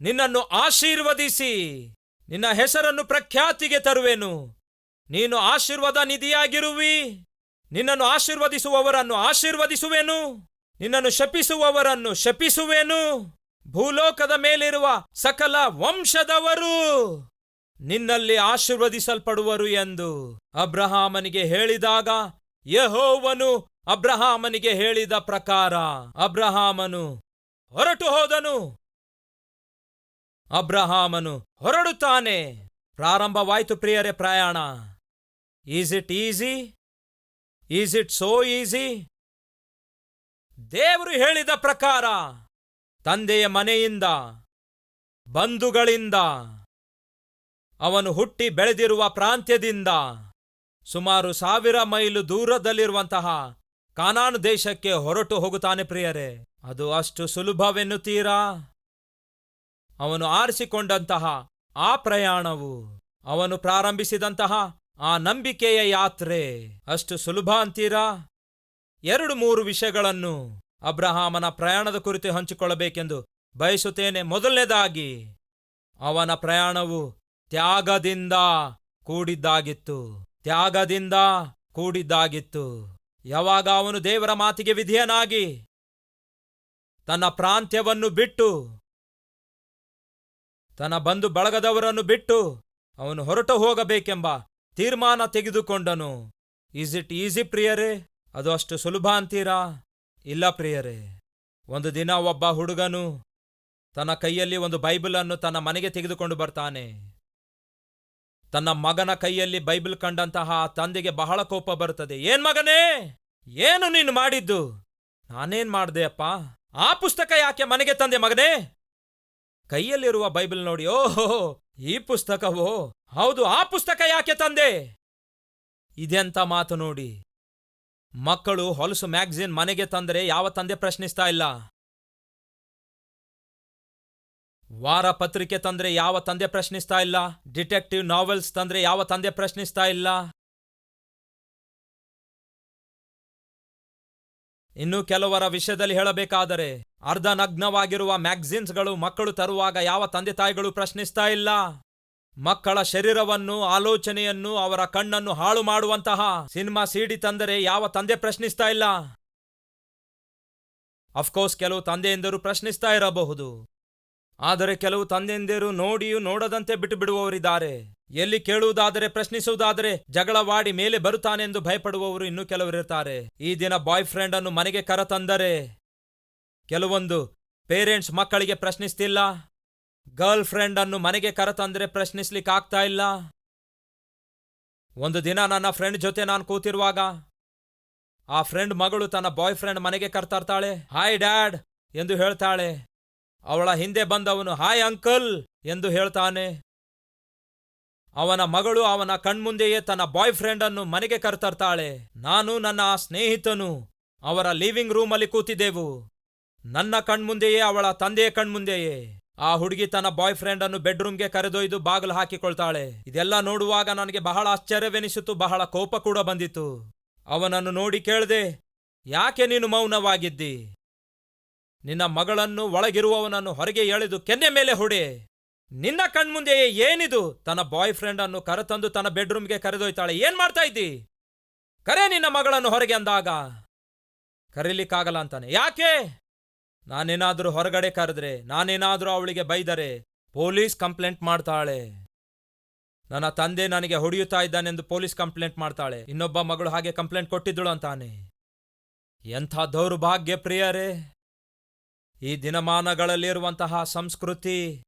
ನಿನ್ನನ್ನು ಆಶೀರ್ವದಿಸಿ, ನಿನ್ನ ಹೆಸರನ್ನು ಪ್ರಖ್ಯಾತಿಗೆ ತರುವೆನು. ನೀನು ಆಶೀರ್ವಾದ ನಿಧಿಯಾಗಿರುವಿ. ನಿನ್ನನ್ನು ಆಶೀರ್ವದಿಸುವವರನ್ನು ಆಶೀರ್ವದಿಸುವೆನು. ನಿನ್ನನ್ನು ಶಪಿಸುವವರನ್ನು ಶಪಿಸುವೆನು. ಭೂಲೋಕದ ಮೇಲಿರುವ ಸಕಲ ವಂಶದವರು ನಿನ್ನಲ್ಲಿ ಆಶೀರ್ವದಿಸಲ್ಪಡುವರು ಎಂದು ಅಬ್ರಹಾಮನಿಗೆ ಹೇಳಿದಾಗ ಯಹೋವನು ಅಬ್ರಹಾಮನಿಗೆ ಹೇಳಿದ ಪ್ರಕಾರ ಅಬ್ರಹಾಮನು ಹೊರಟು ಹೋದನು. ಅಬ್ರಹಾಮನು ಹೊರಡುತ್ತಾನೆ. ಪ್ರಾರಂಭವಾಯಿತು ಪ್ರಿಯರೇ ಪ್ರಯಾಣ. Is it easy is it so easy ದೇವರು ಹೇಳಿದ ಪ್ರಕಾರ ತಂದೆಯ ಮನೆಯಿಂದ, ಬಂಧುಗಳಿಂದ, ಅವನು ಹುಟ್ಟಿ ಬೆಳೆದಿರುವ ಪ್ರಾಂತ್ಯದಿಂದ, ಸುಮಾರು ಸಾವಿರ ಮೈಲು ದೂರದಲ್ಲಿರುವಂತಹ ಕಾನಾನು ದೇಶಕ್ಕೆ ಹೊರಟು ಹೋಗುತ್ತಾನೆ ಪ್ರಿಯರೇ. ಅದು ಅಷ್ಟು ಸುಲಭವೆನ್ನುತ್ತೀರಾ? ಅವನು ಆರಿಸಿಕೊಂಡಂತಹ ಆ ಪ್ರಯಾಣವು, ಅವನು ಪ್ರಾರಂಭಿಸಿದಂತಹ ಆ ನಂಬಿಕೆಯ ಯಾತ್ರೆ ಅಷ್ಟು ಸುಲಭ ಅಂತೀರಾ? ಎರಡು ಮೂರು ವಿಷಯಗಳನ್ನು ಅಬ್ರಹಾಮನ ಪ್ರಯಾಣದ ಕುರಿತು ಹಂಚಿಕೊಳ್ಳಬೇಕೆಂದು ಬಯಸುತ್ತೇನೆ. ಮೊದಲನೇದಾಗಿ, ಅವನ ಪ್ರಯಾಣವು ತ್ಯಾಗದಿಂದ ಕೂಡಿದ್ದಾಗಿತ್ತು. ತ್ಯಾಗದಿಂದ ಕೂಡಿದ್ದಾಗಿತ್ತು. ಯಾವಾಗ ಅವನು ದೇವರ ಮಾತಿಗೆ ವಿಧಿಯನಾಗಿ ತನ್ನ ಪ್ರಾಂತ್ಯವನ್ನು ಬಿಟ್ಟು, ತನ್ನ ಬಂಧು ಬಳಗದವರನ್ನು ಬಿಟ್ಟು ಅವನು ಹೊರಟು ಹೋಗಬೇಕೆಂಬ ತೀರ್ಮಾನ ತೆಗೆದುಕೊಂಡನು. ಈಸ್ ಇಟ್ ಈಸಿ ಪ್ರಿಯರೇ? ಅದು ಅಷ್ಟು ಸುಲಭ ಅಂತೀರಾ? ಇಲ್ಲ ಪ್ರಿಯರೇ, ಒಂದು ದಿನ ಒಬ್ಬ ಹುಡುಗನು ತನ್ನ ಕೈಯಲ್ಲಿ ಒಂದು ಬೈಬಲನ್ನು ತನ್ನ ಮನೆಗೆ ತೆಗೆದುಕೊಂಡು ಬರ್ತಾನೆ. ತನ್ನ ಮಗನ ಕೈಯಲ್ಲಿ ಬೈಬಲ್ ಕಂಡಂತಹ ತಂದೆಗೆ ಬಹಳ ಕೋಪ ಬರುತ್ತದೆ. ಏನ್ ಮಗನೇ, ಏನು ನೀನು ಮಾಡಿದ್ದು? ನಾನೇನ್ ಮಾಡ್ದೆ ಅಪ್ಪ? ಆ ಪುಸ್ತಕ ಯಾಕೆ ಮನೆಗೆ ತಂದೆ ಮಗನೇ? ಕೈಯಲ್ಲಿರುವ ಬೈಬಲ್ ನೋಡಿ, ಓಹೋ, ಈ ಪುಸ್ತಕವೋ? ಹೌದು, ಆ ಪುಸ್ತಕ ಯಾಕೆ ತಂದೆ? ಇದೆಂತ ಮಾತು ನೋಡಿ. ಮಕ್ಕಳು ಹೊಲಸು ಮ್ಯಾಗಝಿನ್ ಮನೆಗೆ ತಂದರೆ ಯಾವ ತಂದೆ ಪ್ರಶ್ನಿಸ್ತಾ ಇಲ್ಲ. ವಾರ ಪತ್ರಿಕೆ ತಂದ್ರೆ ಯಾವ ತಂದೆ ಪ್ರಶ್ನಿಸ್ತಾ ಇಲ್ಲ. ಡಿಟೆಕ್ಟಿವ್ ನಾವೆಲ್ಸ್ ತಂದ್ರೆ ಯಾವ ತಂದೆ ಪ್ರಶ್ನಿಸ್ತಾ ಇಲ್ಲ. ಇನ್ನು ಕೆಲವರ ವಿಷಯದಲ್ಲಿ ಹೇಳಬೇಕಾದರೆ ಅರ್ಧ ನಗ್ನವಾಗಿರುವ ಮ್ಯಾಗಝಿನ್ಸ್ಗಳು ಮಕ್ಕಳು ತರುವಾಗ ಯಾವ ತಂದೆ ತಾಯಿಗಳು ಪ್ರಶ್ನಿಸ್ತಾ ಇಲ್ಲ. ಮಕ್ಕಳ ಶರೀರವನ್ನು, ಆಲೋಚನೆಯನ್ನು, ಅವರ ಕಣ್ಣನ್ನು ಹಾಳು ಮಾಡುವಂತಹ ಸಿನಿಮಾ ಸಿಡಿ ತಂದರೆ ಯಾವ ತಂದೆ ಪ್ರಶ್ನಿಸ್ತಾ ಇಲ್ಲ? ಅಫ್ಕೋರ್ಸ್ ಕೆಲವು ತಂದೆಯಂದರು ಪ್ರಶ್ನಿಸ್ತಾ ಇರಬಹುದು. ಆದರೆ ಕೆಲವು ತಂದೆಯಂದಿರು ನೋಡಿಯೂ ನೋಡದಂತೆ ಬಿಟ್ಟು ಬಿಡುವವರಿದ್ದಾರೆ ಎಲ್ಲಿ ಕೇಳುವುದಾದರೆ, ಪ್ರಶ್ನಿಸುವುದಾದರೆ ಜಗಳವಾಡಿ ಮೇಲೆ ಬರುತ್ತಾನೆಂದು ಭಯಪಡುವವರು ಇನ್ನೂ ಕೆಲವರಿರ್ತಾರೆ. ಈ ದಿನ ಬಾಯ್ ಫ್ರೆಂಡ್ ಅನ್ನು ಮನೆಗೆ ಕರತಂದರೆ ಕೆಲವೊಂದು ಪೇರೆಂಟ್ಸ್ ಮಕ್ಕಳಿಗೆ ಪ್ರಶ್ನಿಸ್ತಿಲ್ಲ. ಗರ್ಲ್ ಫ್ರೆಂಡ್ ಅನ್ನು ಮನೆಗೆ ಕರೆತಂದ್ರೆ ಪ್ರಶ್ನಿಸ್ಲಿಕ್ಕೆ ಆಗ್ತಾ ಇಲ್ಲ. ಒಂದು ದಿನ ನನ್ನ ಫ್ರೆಂಡ್ ಜೊತೆ ನಾನು ಕೂತಿರುವಾಗ, ಆ ಫ್ರೆಂಡ್ ಮಗಳು ತನ್ನ ಬಾಯ್ ಫ್ರೆಂಡ್ ಮನೆಗೆ ಕರ್ತರ್ತಾಳೆ. Hi dad! ಎಂದು ಹೇಳ್ತಾಳೆ. ಅವಳ ಹಿಂದೆ ಬಂದವನು, ಹಾಯ್ ಅಂಕಲ್! ಎಂದು ಹೇಳ್ತಾನೆ. ಅವನ ಮಗಳು ಅವನ ಕಣ್ಮುಂದೆಯೇ ತನ್ನ ಬಾಯ್ ಫ್ರೆಂಡ್ ಅನ್ನು ಮನೆಗೆ ಕರ್ತರ್ತಾಳೆ. ನಾನು ನನ್ನ ಆ ಸ್ನೇಹಿತನು, ಅವರ ಲಿವಿಂಗ್ ರೂಮಲ್ಲಿ ಕೂತಿದ್ದೆವು. ನನ್ನ ಕಣ್ಮುಂದೆಯೇ ಅವಳ ತಂದೆಯ ಕಣ್ಮುಂದೆಯೇ. ಆ ಹುಡುಗಿ ತನ್ನ ಬಾಯ್ ಫ್ರೆಂಡ್ ಅನ್ನು ಬೆಡ್ರೂಮ್ಗೆ ಕರೆದೊಯ್ದು ಬಾಗಿಲು ಹಾಕಿಕೊಳ್ತಾಳೆ. ಇದೆಲ್ಲ ನೋಡುವಾಗ ನನಗೆ ಬಹಳ ಆಶ್ಚರ್ಯವೆನಿಸಿತು, ಬಹಳ ಕೋಪ ಕೂಡ ಬಂದಿತು ಅವನನ್ನು ನೋಡಿ ಕೇಳ್ದೆ, ಯಾಕೆ ನೀನು ಮೌನವಾಗಿದ್ದಿ? ನಿನ್ನ ಮಗಳನ್ನು ಒಳಗಿರುವವನನ್ನು ಹೊರಗೆ ಎಳೆದು ಕೆನ್ನೆ ಮೇಲೆ ಹೊಡೆ. ನಿನ್ನ ಕಣ್ಮುಂದೆಯೇ ಏನಿದು? ತನ್ನ ಬಾಯ್ ಫ್ರೆಂಡ್ ಅನ್ನು ಕರೆತಂದು ತನ್ನ ಬೆಡ್ರೂಮ್ಗೆ ಕರೆದೊಯ್ತಾಳೆ. ಏನ್ ಮಾಡ್ತಾ ಇದ್ದಿ? ಕರೆ ನಿನ್ನ ಮಗಳನ್ನು ಹೊರಗೆ ಅಂದಾಗ. ಕರೀಲಿಕ್ಕಾಗಲ್ಲ ಅಂತಾನೆ. ಯಾಕೆ? ನಾನೇನಾದ್ರೂ ಹೊರಗಡೆ ಕರೆದ್ರೆ, ನಾನೇನಾದರೂ ಅವಳಿಗೆ ಬೈದರೆ, ಪೊಲೀಸ್ ಕಂಪ್ಲೇಂಟ್ ಮಾಡ್ತಾಳೆ. ನನ್ನ ತಂದೆ ನನಗೆ ಹೊಡೆಯುತ್ತಾ ಇದ್ದಾನೆಂದು ಪೊಲೀಸ್ ಕಂಪ್ಲೇಂಟ್ ಮಾಡ್ತಾಳೆ. ಇನ್ನೊಬ್ಬ ಮಗಳು ಹಾಗೆ ಕಂಪ್ಲೇಂಟ್ ಕೊಟ್ಟಿದ್ದಳು ಅಂತಾನೆ. ಎಂಥ ದೌರ್ಭಾಗ್ಯ ಪ್ರಿಯರೇ! ಈ ದಿನಮಾನಗಳಲ್ಲಿರುವಂತಹ ಸಂಸ್ಕೃತಿ,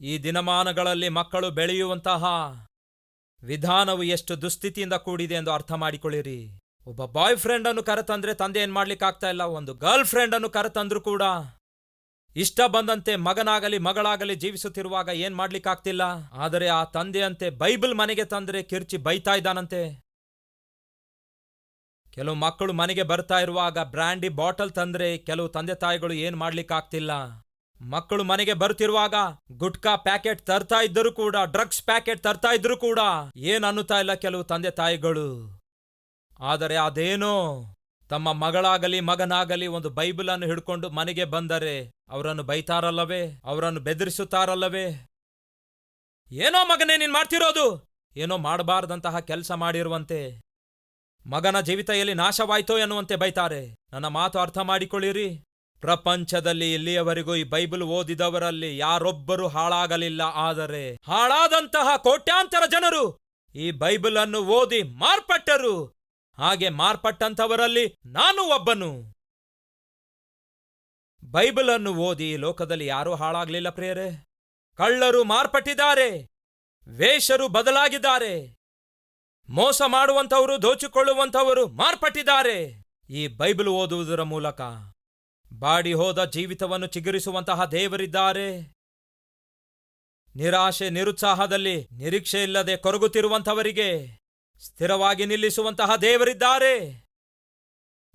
ಈ ದಿನಮಾನಗಳಲ್ಲಿ ಮಕ್ಕಳು ಬೆಳೆಯುವಂತಹ ವಿಧಾನವು ಎಷ್ಟು ದುಸ್ಥಿತಿಯಿಂದ ಕೂಡಿದೆ ಎಂದು ಅರ್ಥ ಮಾಡಿಕೊಳ್ಳಿರಿ. ಒಬ್ಬ ಬಾಯ್ ಫ್ರೆಂಡ್ ಅನ್ನು ಕರೆತಂದ್ರೆ ತಂದೆ ಏನ್ ಮಾಡ್ಲಿಕ್ಕಾಗ್ತಾ ಇಲ್ಲ, ಒಂದು ಗರ್ಲ್ ಫ್ರೆಂಡ್ ಅನ್ನು ಕರೆತಂದ್ರು ಕೂಡ ಇಷ್ಟ ಬಂದಂತೆ ಮಗನಾಗಲಿ, ಮಗಳಾಗಲಿ ಜೀವಿಸುತ್ತಿರುವಾಗ ಏನ್ ಮಾಡ್ಲಿಕ್ಕಾಗ್ತಿಲ್ಲ. ಆದರೆ ಆ ತಂದೆಯಂತೆ ಬೈಬಲ್ ಮನೆಗೆ ತಂದ್ರೆ ಕಿರ್ಚಿ ಬೈತಾ ಇದ್ದಾನಂತೆ. ಕೆಲವು ಮಕ್ಕಳು ಮನೆಗೆ ಬರ್ತಾ ಇರುವಾಗ ಬ್ರ್ಯಾಂಡಿ ಬಾಟಲ್ ತಂದ್ರೆ ಕೆಲವು ತಂದೆ ತಾಯಿಗಳು ಏನ್ ಮಾಡ್ಲಿಕ್ಕಾಗ್ತಿಲ್ಲ. ಮಕ್ಕಳು ಮನೆಗೆ ಬರುತ್ತಿರುವಾಗ ಗುಟ್ಕಾ ಪ್ಯಾಕೆಟ್ ತರ್ತಾ ಇದ್ದರೂ ಕೂಡ, ಡ್ರಗ್ಸ್ ಪ್ಯಾಕೆಟ್ ತರ್ತಾ ಇದ್ರು ಕೂಡ ಏನ್ ಅನ್ನುತ್ತಾ ಇಲ್ಲ ಕೆಲವು ತಂದೆ ತಾಯಿಗಳು. ಆದರೆ ಅದೇನೋ? ತಮ್ಮ ಮಗಳಾಗಲಿ ಮಗನಾಗಲಿ ಒಂದು ಬೈಬಲ್ ಅನ್ನು ಹಿಡ್ಕೊಂಡು ಮನೆಗೆ ಬಂದರೆ ಅವರನ್ನು ಬೈತಾರಲ್ಲವೇ? ಅವರನ್ನು ಬೆದರಿಸುತ್ತಾರಲ್ಲವೇ? ಏನೋ ಮಗನೇ, ನೀನ್ ಮಾಡ್ತಿರೋದು? ಏನೋ ಮಾಡಬಾರದಂತಹ ಕೆಲಸ ಮಾಡಿರುವಂತೆ. ಮಗನ ಜೀವಿತ ಎಲ್ಲಿ ನಾಶವಾಯ್ತೋ ಎನ್ನುವಂತೆ ಬೈತಾರೆ. ನನ್ನ ಮಾತು ಅರ್ಥ ಮಾಡಿಕೊಳ್ಳಿರಿ. ಪ್ರಪಂಚದಲ್ಲಿ ಇಲ್ಲಿಯವರೆಗೂ ಈ ಬೈಬಲ್ ಓದಿದವರಲ್ಲಿ ಯಾರೊಬ್ಬರು ಹಾಳಾಗಲಿಲ್ಲ. ಆದರೆ ಹಾಳಾದಂತಹ ಕೋಟ್ಯಾಂತರ ಜನರು ಈ ಬೈಬಲ್ ಅನ್ನು ಓದಿ ಮಾರ್ಪಟ್ಟರು. ಹಾಗೆ ಮಾರ್ಪಟ್ಟಂಥವರಲ್ಲಿ ನಾನು ಒಬ್ಬನು. ಬೈಬಲ್ ಅನ್ನು ಓದಿ ಲೋಕದಲ್ಲಿ ಯಾರೂ ಹಾಳಾಗ್ಲಿಲ್ಲ ಪ್ರಿಯರೇ. ಕಳ್ಳರು ಮಾರ್ಪಟ್ಟಿದ್ದಾರೆ. ವೇಷರು ಬದಲಾಗಿದ್ದಾರೆ. ಮೋಸ ಮಾಡುವಂಥವರು, ದೋಚಿಕೊಳ್ಳುವಂಥವರು ಮಾರ್ಪಟ್ಟಿದ್ದಾರೆ. ಈ ಬೈಬಲ್ ಓದುವುದರ ಮೂಲಕ ಬಾಡಿ ಹೋದ ಜೀವಿತವನ್ನು ಚಿಗುರಿಸುವಂತಹ ದೇವರಿದ್ದಾರೆ. ನಿರಾಶೆ, ನಿರುತ್ಸಾಹದಲ್ಲಿ ನಿರೀಕ್ಷೆ ಇಲ್ಲದೆ ಕೊರಗುತ್ತಿರುವಂಥವರಿಗೆ ಸ್ಥಿರವಾಗಿ ನಿಲ್ಲಿಸುವಂತಹ ದೇವರಿದ್ದಾರೆ.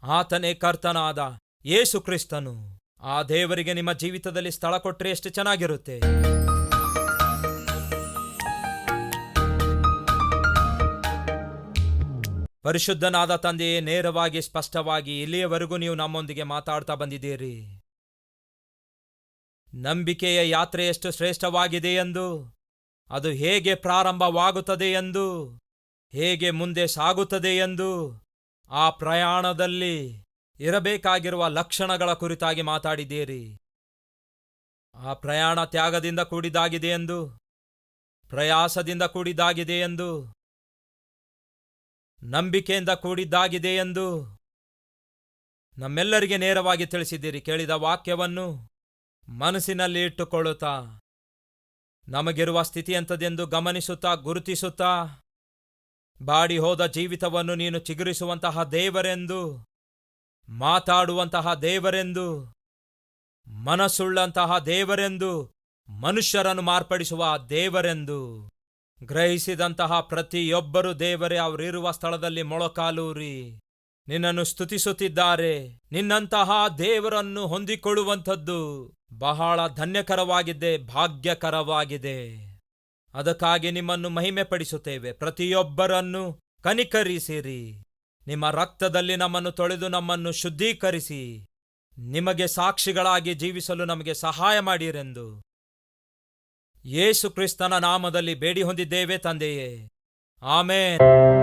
ಆತನೇ ಕರ್ತನಾದ ಯೇಸು ಕ್ರಿಸ್ತನು. ಆ ದೇವರಿಗೆ ನಿಮ್ಮ ಜೀವಿತದಲ್ಲಿ ಸ್ಥಳ ಕೊಟ್ಟರೆ ಎಷ್ಟು ಚೆನ್ನಾಗಿರುತ್ತೆ. ಪರಿಶುದ್ಧನಾದ ತಂದೆಯೇ, ನೇರವಾಗಿ, ಸ್ಪಷ್ಟವಾಗಿ ಇಲ್ಲಿಯವರೆಗೂ ನೀವು ನಮ್ಮೊಂದಿಗೆ ಮಾತಾಡ್ತಾ ಬಂದಿದ್ದೀರಿ. ನಂಬಿಕೆಯ ಯಾತ್ರೆ ಎಷ್ಟು ಶ್ರೇಷ್ಠವಾಗಿದೆ ಎಂದು, ಅದು ಹೇಗೆ ಪ್ರಾರಂಭವಾಗುತ್ತದೆ ಎಂದು ಹೇಗೆ ಮುಂದೆ ಸಾಗುತ್ತದೆ ಎಂದು ಆ ಪ್ರಯಾಣದಲ್ಲಿ ಇರಬೇಕಾಗಿರುವ ಲಕ್ಷಣಗಳ ಕುರಿತಾಗಿ ಮಾತಾಡಿದ್ದೀರಿ. ಆ ಪ್ರಯಾಣ ತ್ಯಾಗದಿಂದ ಕೂಡಿದಾಗಿದೆ ಎಂದು, ಪ್ರಯಾಸದಿಂದ ಕೂಡಿದಾಗಿದೆ ಎಂದು, ನಂಬಿಕೆಯಿಂದ ಕೂಡಿದ್ದಾಗಿದೆ ಎಂದು ನಮ್ಮೆಲ್ಲರಿಗೆ ನೇರವಾಗಿ ತಿಳಿಸಿದ್ದೀರಿ. ಕೇಳಿದ ವಾಕ್ಯವನ್ನು ಮನಸ್ಸಿನಲ್ಲಿ ಇಟ್ಟುಕೊಳ್ಳುತ್ತಾ, ನಮಗಿರುವ ಸ್ಥಿತಿಯಂಥದ್ದೆಂದು ಗಮನಿಸುತ್ತಾ, ಗುರುತಿಸುತ್ತಾ ಬಾಡಿ ಹೋದ ಜೀವಿತವನ್ನು ನೀನು ಚಿಗುರಿಸುವಂತಹ ದೇವರೆಂದು, ಮಾತಾಡುವಂತಹ ದೇವರೆಂದು, ಮನಸ್ಸುಳ್ಳಂತಹ ದೇವರೆಂದು, ಮನುಷ್ಯರನ್ನು ಮಾರ್ಪಡಿಸುವ ದೇವರೆಂದು, ಗ್ರಹಿಸಿದಂತಹ ಪ್ರತಿಯೊಬ್ಬರು ದೇವರೇ, ಅವರಿರುವ ಸ್ಥಳದಲ್ಲಿ ಮೊಳಕಾಲೂರಿ. ನಿನ್ನನ್ನು ಸ್ತುತಿಸುತ್ತಿದ್ದಾರೆ. ನಿನ್ನಂತಹ ದೇವರನ್ನು ಹೊಂದಿಕೊಳ್ಳುವಂಥದ್ದು ಬಹಳ ಧನ್ಯಕರವಾಗಿದೆ, ಭಾಗ್ಯಕರವಾಗಿದೆ. ಅದಕ್ಕಾಗಿ ನಿಮ್ಮನ್ನು ಮಹಿಮೆ ಪಡಿಸುತ್ತೇವೆ ಪ್ರತಿಯೊಬ್ಬರನ್ನು ಕನಿಕರಿಸಿರಿ. ನಿಮ್ಮ ರಕ್ತದಲ್ಲಿ ನಮ್ಮನ್ನು ತೊಳೆದು ನಮ್ಮನ್ನು ಶುದ್ಧೀಕರಿಸಿ. ನಿಮಗೆ ಸಾಕ್ಷಿಗಳಾಗಿ ಜೀವಿಸಲು ನಮಗೆ ಸಹಾಯ ಮಾಡಿರೆಂದು. ಯೇಸು ಕ್ರಿಸ್ತನ ನಾಮದಲ್ಲಿ ಬೇಡಿ ಹೊಂದಿದ್ದೇವೆ ತಂದೆಯೇ. ಆಮೇನ್.